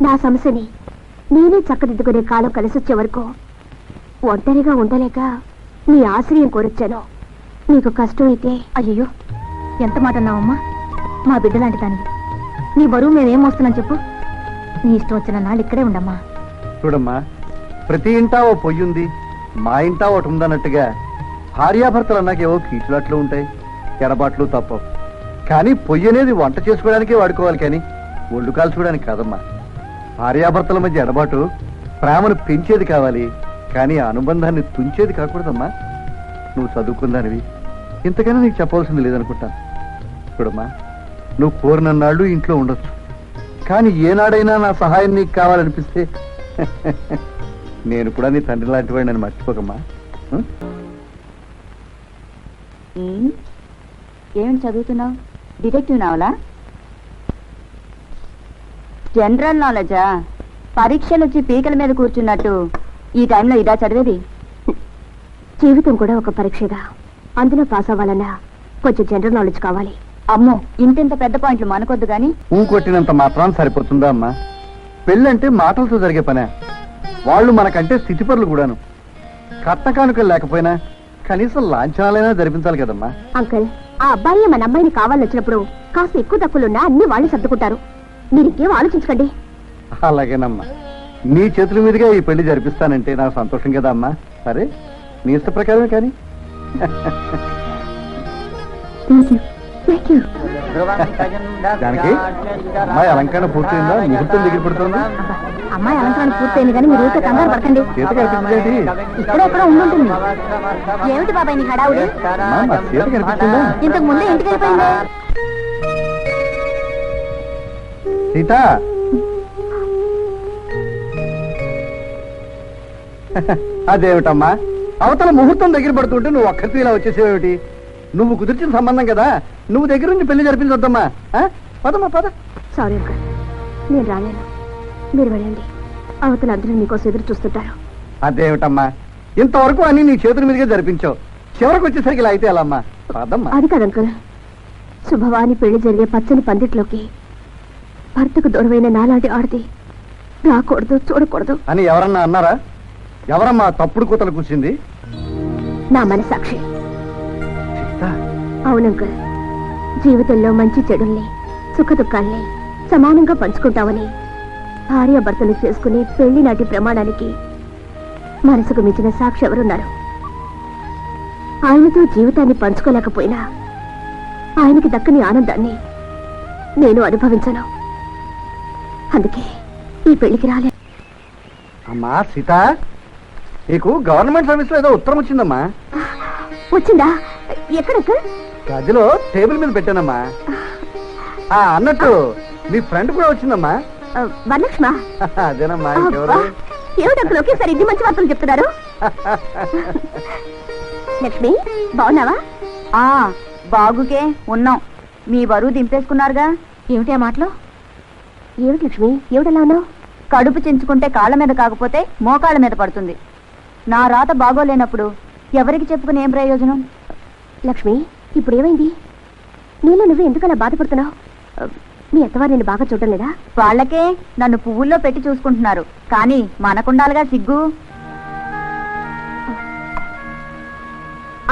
నా సమస్యని నేనే చక్కదిద్దుకునే కాలం కలిసొచ్చే వరకు ఒంటరిగా ఉండలేక నీ ఆశ్రయం కోరొచ్చాను. నీకు కష్టమైతే అయ్యో ఎంత మాట అన్నావమ్మా? మా బిడ్డ లాంటి నీ బరువు మేమేం మోస్తున్నాం చెప్పు? నీ ఇష్టం వచ్చిన నాళ్ళు ఇక్కడే ఉండమ్మా. చూడమ్మా ప్రతి ఇంటా ఓ పొయ్యి ఉంది మా ఇంటా ఒకటి ఉందన్నట్టుగా భార్యాభర్తలు అన్నాకేవో కీచులాట్లు ఉంటాయి ఎడబాట్లు తప్పవు. కానీ పొయ్యి అనేది వంట చేసుకోవడానికే వాడుకోవాలి కానీ ఒళ్ళు కాల్చుకోవడానికి కాదమ్మా. భార్యాభర్తల మధ్య ఎడబాటు ప్రేమను పెంచేది కావాలి కానీ ఆ అనుబంధాన్ని తుంచేది కాకూడదమ్మా. నువ్వు చదువుకుందానివి ఇంతకైనా నీకు చెప్పవలసింది లేదనుకుంటాను చూడమ్మా నువ్వు కోరినన్నాళ్ళు ఇంట్లో ఉండొచ్చు. కానీ ఏనాడైనా నా సహాయం నీకు కావాలనిపిస్తే నేను కూడా నీ తండ్రి లాంటి వాడిని నన్ను మర్చిపోకమ్మా ఉం? ఏమిటి చదువుతున్నావు? డిటెక్టివ్ నావలా? జనరల్ నాలెడ్జా పరీక్షలు వచ్చి పీకల మీద కూర్చున్నట్టు. ఈ టైంలో ఇదా చదివేది? జీవితం కూడా ఒక పరీక్షగా. అందులో పాస్ అవ్వాలన్నా కొంచెం జనరల్ నాలెడ్జ్ కావాలి. అమ్మో ఇంతింత పెద్ద పాయింట్లు మనకొద్దు గాని. ఊ కొట్టినంత మాత్రం సరిపోతుందా అమ్మా? పెళ్ళంటే మాటలతో జరిగే పనే. వాళ్ళు మనకంటే స్థితిపరులు కూడాను. కట్న కానుకలు లేకపోయినా కనీసం లాంఛనాలైనా జరిపించాలి కదమ్మా. అంకుల్ ఆ అబ్బాయి మన అమ్మాయిని కావాలని వచ్చినప్పుడు కాస్త ఎక్కువ తక్కువలున్నా అన్ని వాళ్ళు సర్దుకుంటారు. మీరు ఇంకేం ఆలోచించకండి. అలాగేనమ్మా. నీ చేతుల మీదుగా ఈ పెళ్ళి జరిపిస్తానంటే నాకు సంతోషం కదా అమ్మా. సరే నీ ఇష్ట ప్రకారమే కానీ. దానికి అమ్మాయి అలంకరణ పూర్తయిందా? ముహూర్తం దగ్గర పడుతుందా? అమ్మాయి అలంకరణ పూర్తయింది కానీ మీరు ఊరికే కంగారు పడకండి. చేత కనిపించేది ఇక్కడ ఎక్కడ ఉండుంటుంది. ఏమిటి బాబాయ్ నీ హడావుడి? చేత కనిపించిందా ఇంతకు ముందే ఇంటికి వెళ్ళిపోయింది. సీత. అదేమిటమ్మా? అవతల ముహూర్తం దగ్గర పడుతుంటే నువ్వు ఒక్కరితో ఇలా వచ్చేసేవేమిటి? నువ్వు కుదిర్చిన సంబంధం కదా? నువ్వు దగ్గర నుంచి పెళ్ళి జరిపించొద్దమ్మా? పదమ్మా పద. సారీ అంకుల్ నేను రాలేను. మీరు వెళ్ళండి. అవతల అందరూ మీకోసం ఎదురు చూస్తుంటారు. అదేమిటమ్మా? ఇంతవరకు అన్ని నీ చేతుల మీదుగా జరిపించావు. చివరికి వచ్చేసరికి ఇలా అయితే ఎలా అమ్మా? పదమ్మా. అది కాదు అంకుల్ శుభవాని పెళ్ళి జరిగే పచ్చని పందిట్లోకి భర్తకు దూరమైన నాలాంటి ఆడది రాకూడదు చూడకూడదు. అని ఎవరన్నా అన్నారా? ఎవరమ్మా తప్పుడు కూతలు కూర్చింది నా మనసాక్షి. అవునంకుల్ జీవితంలో మంచి చెడుల్ని సుఖ దుఃఖాల్ని సమానంగా పంచుకుంటామని భార్య భర్తలు చేసుకునే పెళ్ళి నాటి ప్రమాణానికి మనసుకు మించిన సాక్షి ఎవరున్నారు? ఆయనతో జీవితాన్ని పంచుకోలేకపోయినా ఆయనకి దక్కని ఆనందాన్ని నేను అనుభవించను. అందుకే ఈ పెళ్ళికి రాలే. అమ్మా సీత నీకు గవర్నమెంట్ సర్వీస్లో ఏదో ఉత్తరం వచ్చిందమ్మా. వచ్చిందా? ఎక్కడక్క గదిలో టేబుల్ మీద పెట్టానమ్మా. ఆ అన్నట్టు మీ ఫ్రెండ్ కూడా వచ్చిందమ్మా. వరలక్ష్మ? అదేనమ్మా ఇంకెవరు? ఏమిటక్కడ ఒకేసారి ఇన్ని మంచి వార్తలు చెప్తున్నారు? లక్ష్మి బాగున్నావా? ఆ బాగుకే ఉన్నాం. మీ బరువు దింపేసుకున్నారుగా. ఏమిటి ఆ మాటలు? ఏమిటి లక్ష్మి ఏమిటలా ఉన్నావు కడుపు చించుకుంటే కాళ్ళ మీద కాకపోతే మోకాళ్ళ మీద పడుతుంది. నా రాత బాగోలేనప్పుడు ఎవరికి చెప్పుకుని ఏం ప్రయోజనం? లక్ష్మి ఇప్పుడు ఏమైంది నీలో నువ్వు ఎందుకలా బాధపడుతున్నావు? మీ అత్తవారు నేను బాగా చూడడం లేదా? వాళ్ళకే నన్ను పువ్వుల్లో పెట్టి చూసుకుంటున్నారు. కానీ మనకుండాలిగా సిగ్గు.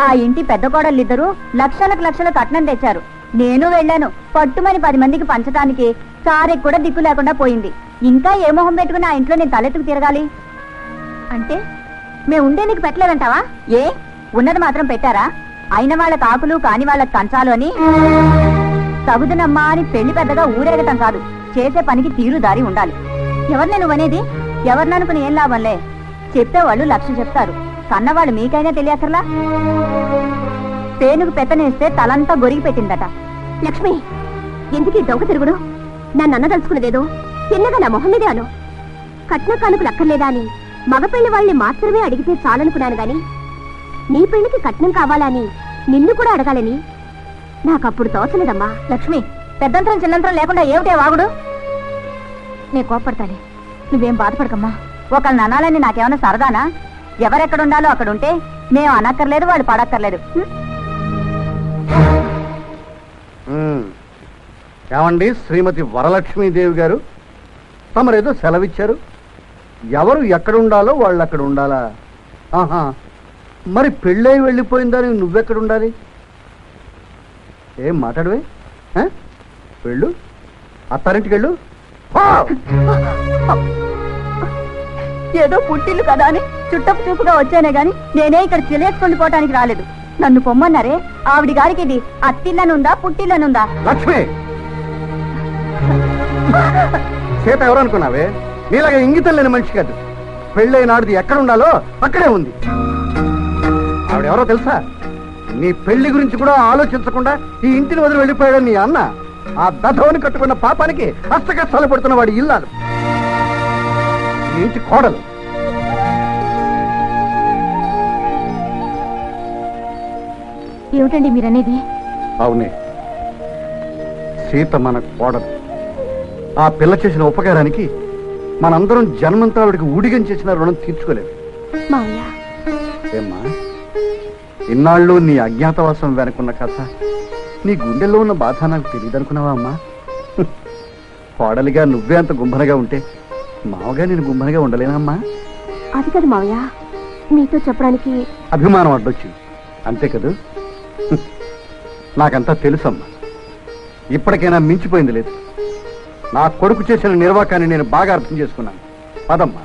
ఆ ఇంటి పెద్ద కోడళ్ళిద్దరూ లక్షలకు లక్షలు కట్నం తెచ్చారు. నేను వెళ్ళాను. పట్టుమని పది మందికి పంచటానికి సారెకి కూడా దిక్కు లేకుండా పోయింది. ఇంకా ఏ మొహం పెట్టుకుని ఆ ఇంట్లో నేను తలెత్తుకు తిరగాలి? అంటే మేము ఉండే నీకు పెట్టలేదంటావా? ఏ? ఉన్నది మాత్రం పెట్టారా? అయిన వాళ్ళ కాకులు కాని వాళ్ళ కంచాలు అని? తగుదనమ్మా అని పెళ్ళి పెద్దగా ఊరేగటం కాదు. చేసే పనికి తీరు దారి ఉండాలి. ఎవరినే నువ్వనేది? ఎవరిననుకుని ఏం లాభంలే చెప్పేవాళ్ళు లక్ష చెప్తారు. కన్నవాళ్ళు మీకైనా తెలియకర్లా పేనుకు పెత్తనేస్తే తలంతా గొరిగి పెట్టిందట. లక్ష్మి ఎందుకు దొంగ తిరుగుడు? నన్ను అన్నదలుచుకున్నదేదో? చిన్నగా నా మొహం మీదే అను. కట్న కానుకలు అక్కర్లేదా అని మగ పెళ్ళి వాళ్ళని మాత్రమే అడిగితే చాలనుకున్నాను గాని నీ పెళ్ళికి కట్నం కావాలని నిన్ను కూడా అడగాలని నాకప్పుడు తోచలేదమ్మా. లక్ష్మి పెద్దంతరం చిన్నంతరం లేకుండా ఏమిటే వాగుడు? నీ కోపడతానే నువ్వేం బాధపడకమ్మా. ఒకళ్ళని అనాలని నాకేమైనా సరదానా? ఎవరెక్కడ ఉండాలో అక్కడ ఉంటే మేము అనక్కర్లేదు వాళ్ళు పడక్కర్లేదు. ఏమండి? శ్రీమతి వరలక్ష్మీదేవి గారు తమరేదో సెలవిచ్చారు. ఎవరు ఎక్కడ ఉండాలో వాళ్ళు అక్కడ ఉండాలా? ఆహా మరి పెళ్ళై వెళ్ళిపోయిందని నువ్వెక్కడ ఉండాలి ఏం మాట్లాడవే? వెళ్ళు. అత్తారింటికి వెళ్ళు! ఏదో పుట్టిల్లు కదా అని చుట్టపు చూపుగా వచ్చానే గాని నేనే ఇక్కడ చిలేసుకొని పోవటానికి రాలేదు. నన్ను పొమ్మన్నారే? ఆవిడి గారికి ఇది అత్తిల్లనుందా పుట్టిల్లనుందా? లక్ష్మి! సీత ఎవరు అనుకున్నావే? నీలాగా ఇంగితం లేని మనిషి కాదు. పెళ్ళైనాడిది ఎక్కడ ఉండాలో అక్కడే ఉంది. ఆవిడెవరో తెలుసా? నీ పెళ్ళి గురించి కూడా ఆలోచించకుండా ఈ ఇంటిని వదిలి వెళ్ళిపోయాడు నీ అన్న. ఆ దధవని కట్టుకున్న పాపానికి అష్టకష్టాలు పడుతున్న వాడి ఇల్లాలు. ఇంటి కోడలు. ఏమిటండి మీరనేది? అవునే. సీత మన కోడలు. ఆ పిల్ల చేసిన ఉపకారానికి మనందరం జన్మంతా ఆవిడికి ఊడిగం చేసిన రుణం తీర్చుకోలేదు మావయ్య. ఏమ్మా ఇన్నాళ్ళు నీ అజ్ఞాతవాసం వెనుకున్న కథ నీ గుండెల్లో ఉన్న బాధ నాకు తెలియదనుకున్నావా అమ్మా. కోడలిగా నువ్వే అంత గుంభనగా ఉంటే మావగా నేను గుంభనగా ఉండలేనమ్మా. అది కాదు మావయ్య మీతో చెప్పడానికి అభిమానం అడ్డొచ్చి అంతే కదూ. నాకంతా తెలుసమ్మా. ఇప్పటికైనా మించిపోయింది లేదు. నా కొడుకు చేసిన నిర్వాకాన్ని నేను బాగా అర్థం చేసుకున్నాను. పదమ్మా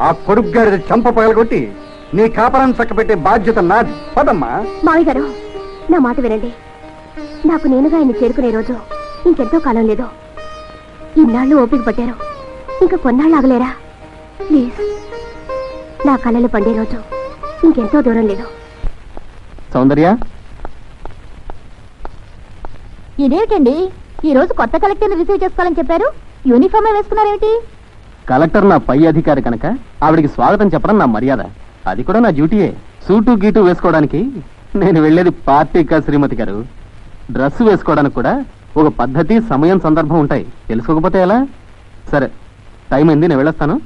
ఆ కొడుకు గారి చంప పగలగొట్టి నీ కాపరాన్ని చక్కబెట్టే బాధ్యత నాది. పదమ్మా. మావయ్య గారు నా మాట వినండి. నాకు నేనుగా ఆయన చేరుకునే రోజు ఇంకెంతో కాలం లేదు. ఇన్నాళ్ళు ఓపిక పట్టారు. ఇంకా కొన్నాళ్ళు ఆగలేరా? ప్లీజ్ నా కళలు పండే రోజు ఇంకెంతో దూరం లేదు. సౌందర్య? ఇదేమిటండి? ఈ రోజు కొత్త కలెక్టర్ని రిసీవ్ చేసుకోవాలని చెప్పారు. యూనిఫామ్ వేసుకున్నారేమిటి? కలెక్టర్ నా పై అధికారి కనుక. ఆవిడికి స్వాగతం చెప్పడం నా మర్యాద. అది కూడా నా డ్యూటీయే. సూటు గీటు వేసుకోవడానికి నేను వెళ్ళేది పార్టీ కా శ్రీమతి గారు. డ్రెస్ వేసుకోవడానికి కూడా ఒక పద్ధతి సమయం సందర్భం ఉంటాయి. తెలుసుకోకపోతే ఎలా? సరే టైం అయింది నేను వెళ్ళొస్తాను.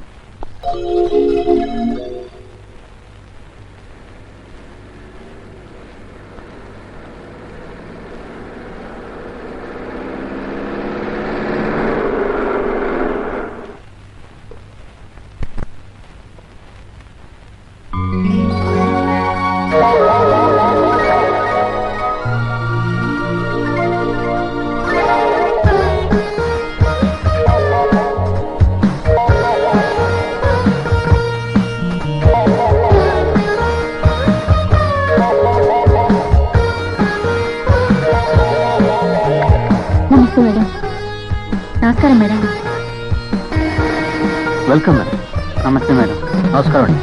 Welcome madam. నమస్తే మేడం. నమస్కారం అండి.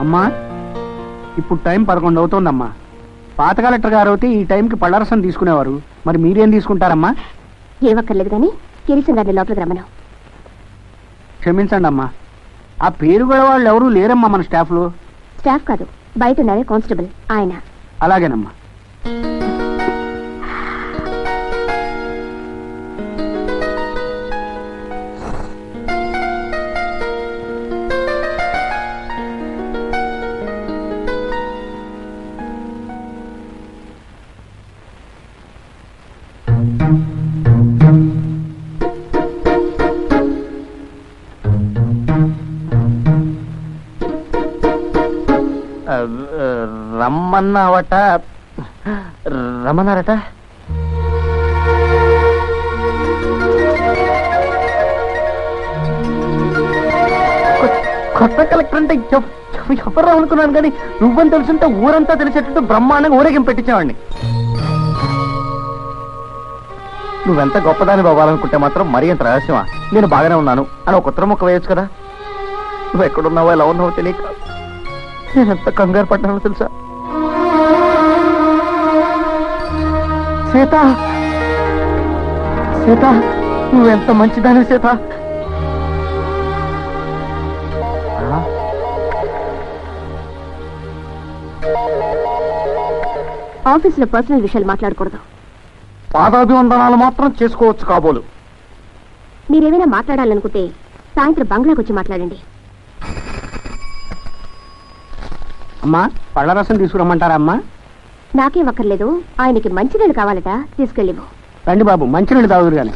అమ్మా ఇప్పుడు టైం పదకొండు అవుతోందమ్మా. పాత కలెక్టర్ గారు అయితే ఈ టైంకి పళ్ళరసం తీసుకునేవారు. మరి మీరేం తీసుకుంటారమ్మా? ఏమక్కర్లేదు కానీ గిరీశం గారిని లోపలికి రమ్మను. క్షమించండి అమ్మా ఆ పేరు గల వాళ్ళు ఎవరూ లేరమ్మా మన స్టాఫ్లో. స్టాఫ్ కాదు బయట ఉన్నారే కానిస్టేబుల్ ఆయన. అలాగేనమ్మా. రమ్మన్నావట. రమ్మన్నారట? కొత్త కలెక్టర్ అంటే చెప్పరా అనుకున్నాను కానీ నువ్వని తెలుసుంటే ఊరంతా తెలిసేటట్టు బ్రహ్మాండంగా ఊరేగింపు పెట్టించేవాడిని. నువ్వెంత గొప్పదాని అవ్వాలనుకుంటే మాత్రం మరీ అంత రహస్యమా? నేను బాగానే ఉన్నాను అని ఒక ఉత్తరం ఒక వేయచ్చు కదా? నువ్వు ఎక్కడున్నావో ఎలా ఉన్నావో తెలియక నేనెంత కంగారు పడ్డానో తెలుసా? సీత! సీత! నువ్వెంత మంచిదాని సీత? ఆఫీస్ ఆఫీసులో పర్సనల్ విషయాలు మాట్లాడకూడదు. పాదాభివందనాలు మాత్రం చేసుకోవచ్చు కాబోలు. మీరేమైనా మాట్లాడాలనుకుంటే సాయంత్రం బంగ్లాకి వచ్చి మాట్లాడండి. అమ్మా పళ్ళ రసం తీసుకురమ్మంటారా అమ్మా? నాకేం అక్కర్లేదు ఆయనకి మంచినీళ్ళు కావాలట తీసుకెళ్ళివు రండి బాబు మంచినీళ్ళు తాగుదురు కానీ